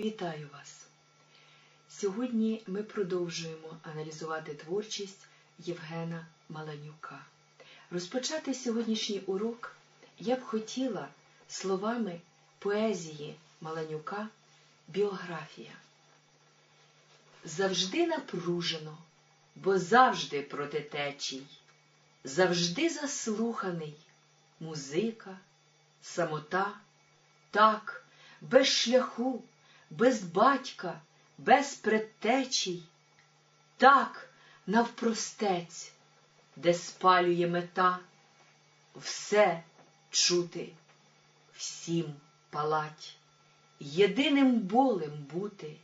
Вітаю вас! Сьогодні ми продовжуємо аналізувати творчість Євгена Маланюка. Розпочати сьогоднішній урок я б хотіла словами поезії Маланюка Біографія. Завжди напружено, бо завжди проти течій, завжди заслуханий музика, самота, так, без шляху, без батька, без предтечій, так, навпростець, де спалює мета, все чути, всім палать, єдиним болем бути,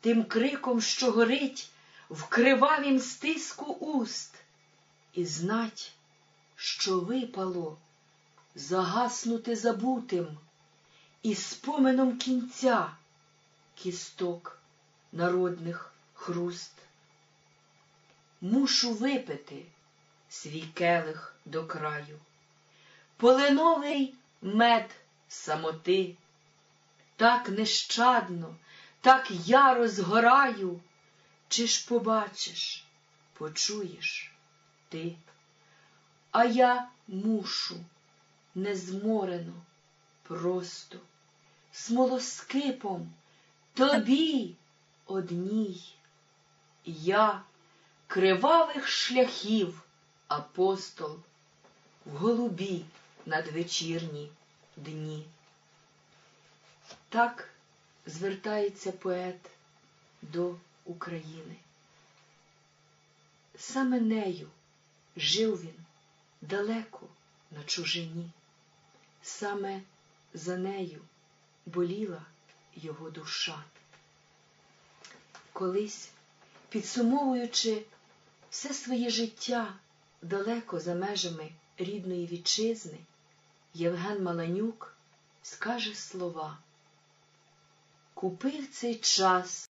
тим криком, що горить в кривавім стиску уст, і знать, що випало, загаснути забутим і споменом кінця кісток народних хруст. Мушу випити свій келих до краю, полиновий мед самоти, так нещадно, так яро згораю, чи ж побачиш, почуєш ти, а я мушу незморено, просто, смолоскипом тобі одній, я кривавих шляхів апостол в голубі надвечірні дні. Так звертається поет до України. Саме нею жив він далеко на чужині, саме за нею боліла його душа. Колись, підсумовуючи все своє життя далеко за межами рідної вітчизни, Євген Маланюк скаже слова Купив цей час